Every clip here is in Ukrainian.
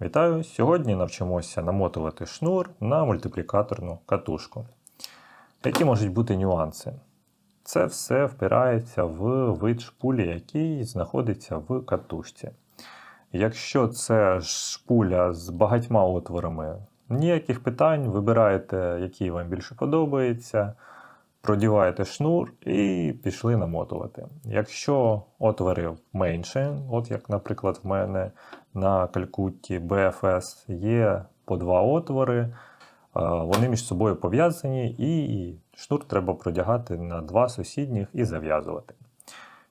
Вітаю! Сьогодні навчимося намотувати шнур на мультиплікаторну катушку. Які можуть бути нюанси? Це все впирається в вид шпулі, який знаходиться в катушці. Якщо це шпуля з багатьма отворами, ніяких питань, вибираєте, який вам більше подобається, продіваєте шнур і пішли намотувати. Якщо отвори менше, от як, наприклад, в мене на калькутті BFS є по два отвори, вони між собою пов'язані, і шнур треба продягати на два сусідніх і зав'язувати.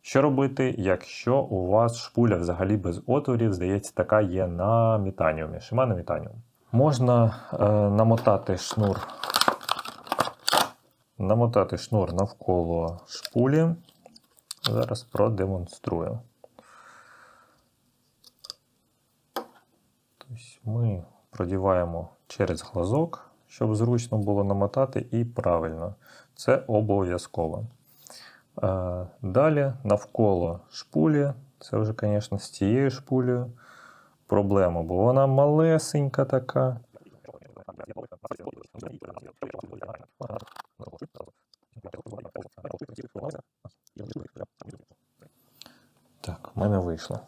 Що робити, якщо у вас шпуля взагалі без отворів, здається, така є на Мітаніумі, Shimano Мітаніум. Можна е, намотати шнур намотати шнур навколо шпулі. Зараз продемонструю. Тобто ми продіваємо через глазок, щоб зручно було намотати, і правильно. Це обов'язково. Е, Далі навколо шпулі, це вже, звісно, з цією шпулею проблема, бо вона малесенька така. Так, в мене вийшло.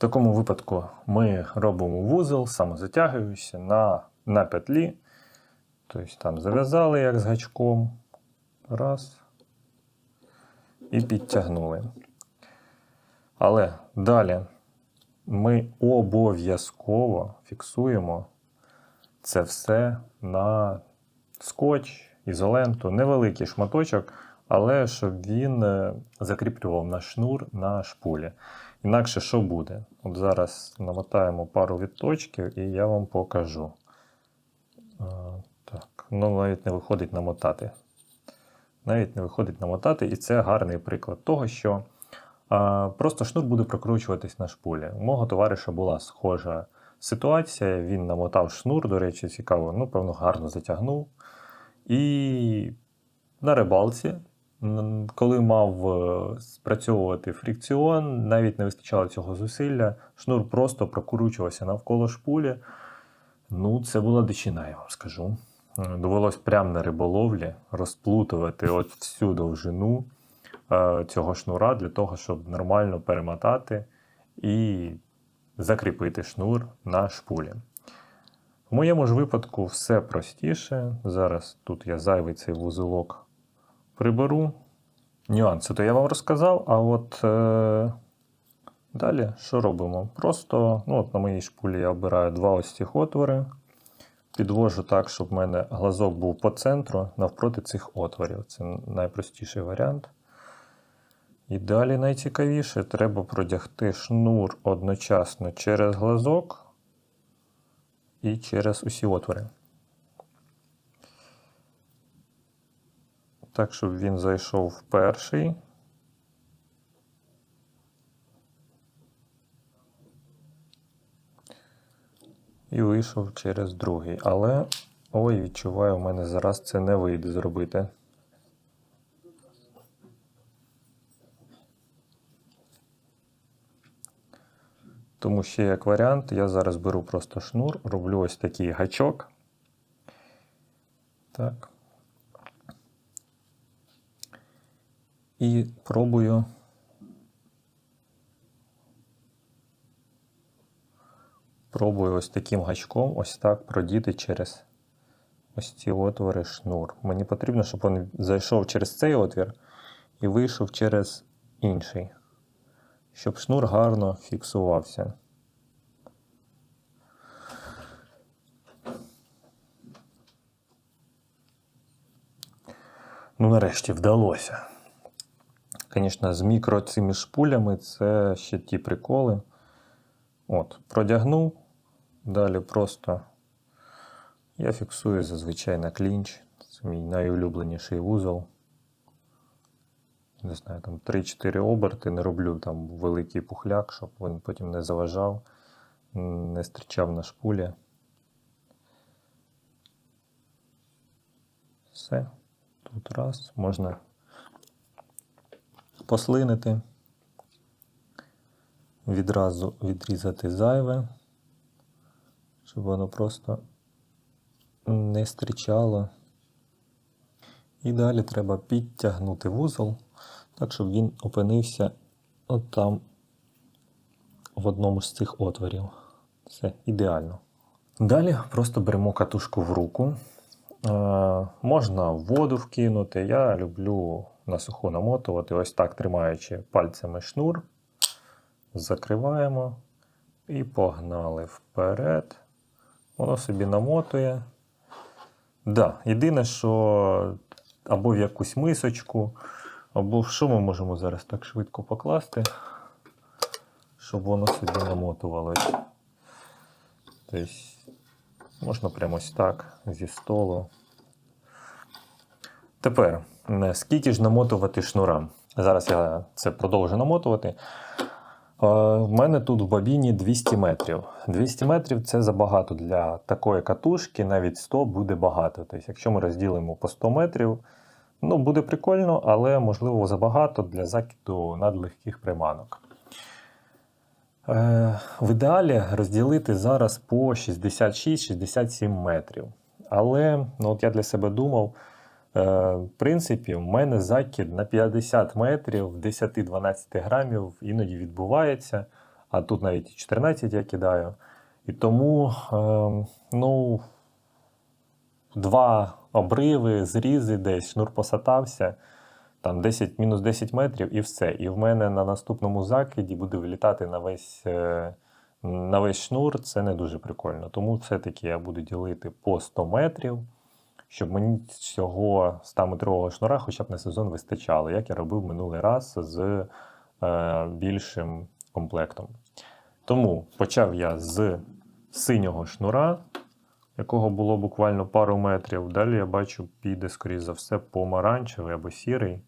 В такому випадку ми робимо вузол, самозатягуючи на, на петлі. Тобто там зав'язали як з гачком. Раз. І підтягнули. Але далі ми обов'язково фіксуємо це все на скотч, ізоленту, невеликий шматочок, але щоб він е, закріплював наш шнур на шпулі. Інакше що буде? От зараз намотаємо пару відточків і я вам покажу. Так, ну навіть не виходить намотати. Навіть не виходить намотати, і це гарний приклад того, що а, просто шнур буде прокручуватись на шпулі. У мого товариша була схожа ситуація. Він намотав шнур, до речі, цікаво, ну, певно, гарно затягнув. І на рибалці, коли мав е, спрацьовувати фрикціон, навіть не вистачало цього зусилля, шнур просто прокручувався навколо шпулі. Ну, це була дичина, я вам скажу. Е, Довелось прямо на риболовлі розплутувати от всю довжину е, цього шнура для того, щоб нормально перемотати і закріпити шнур на шпулі. В моєму ж випадку все простіше. Зараз тут я зайвий цей вузелок приберу. Нюанси то я вам розказав, а от е, далі що робимо? Просто ну, от на моїй шпулі я обираю два ось цих отвори. Підвожу так, щоб в мене глазок був по центру навпроти цих отворів. Це найпростіший варіант. І далі найцікавіше треба продягти шнур одночасно через глазок і через усі отвори. Так, щоб він зайшов в перший. І вийшов через другий. Але, ой, відчуваю, у мене зараз це не вийде зробити. Тому ще як варіант, я зараз беру просто шнур, роблю ось такий гачок. Так. І пробую пробую ось таким гачком ось так продіти через ось ці отвори шнур. Мені потрібно, щоб він зайшов через цей отвір і вийшов через інший щоб шнур гарно фіксувався. Ну, нарешті вдалося. Звісно, з мікро цими шпулями це ще ті приколи. От, продягнув, далі просто я фіксую зазвичай на клінч. Це мій найулюбленіший вузол не знаю, там 3-4 оберти, не роблю там великий пухляк, щоб він потім не заважав, не стрічав на шпулі. Все. Тут раз, можна послинити, відразу відрізати зайве. щоб воно просто не стрічало. І далі треба підтягнути вузол, так, щоб він опинився от там в одному з цих отворів. Це ідеально. Далі просто беремо катушку в руку. Е, можна в воду вкинути. Я люблю на суху намотувати, ось так тримаючи пальцями шнур. Закриваємо і погнали вперед. Воно собі намотує. Да, єдине, що або в якусь мисочку, або що ми можемо зараз так швидко покласти, щоб воно собі намотувалось. Тобто, можна прямо ось так зі столу. Тепер, скільки ж намотувати шнура? Зараз я це продовжу намотувати. Е, В мене тут в бабіні 200 метрів. 200 метрів це забагато для такої катушки, навіть 100 буде багато. Тобто, якщо ми розділимо по 100 метрів, ну буде прикольно, але можливо забагато для закиду надлегких приманок. Е, В ідеалі розділити зараз по 66-67 метрів. Але ну, от я для себе думав, е, в принципі, в мене закид на 50 метрів 10-12 грамів іноді відбувається, а тут навіть 14 я кидаю. І тому е, ну, два обриви, зрізи десь, шнур посатався, там 10, мінус 10 метрів і все. І в мене на наступному закиді буде вилітати на весь, е, на весь шнур. Це не дуже прикольно. Тому все-таки я буду ділити по 100 метрів, щоб мені цього 100-метрового шнура хоча б на сезон вистачало, як я робив минулий раз з е, більшим комплектом. Тому почав я з синього шнура, якого було буквально пару метрів. Далі я бачу, піде, скоріш за все, помаранчевий або сірий.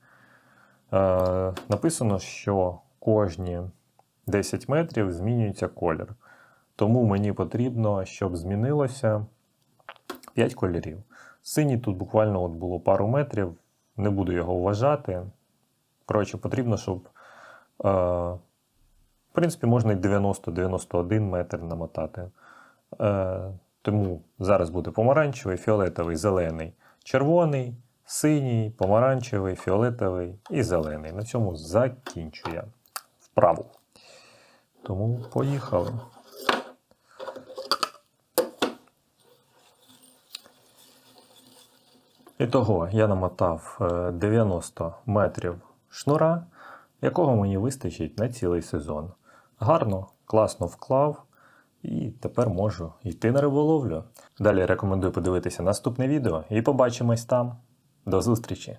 Е, написано, що кожні 10 метрів змінюється колір. Тому мені потрібно, щоб змінилося 5 кольорів. Синій тут буквально от було пару метрів, не буду його вважати. Коротше, потрібно, щоб. Е, в принципі, можна і 90-91 метр намотати. Е, тому зараз буде помаранчевий, фіолетовий, зелений, червоний, синій, помаранчевий, фіолетовий і зелений. На цьому закінчує вправу. Тому поїхали. І того я намотав е, 90 метрів шнура, якого мені вистачить на цілий сезон. Гарно, класно вклав. І тепер можу йти на риболовлю. Далі рекомендую подивитися наступне відео і побачимось там. До зустрічі!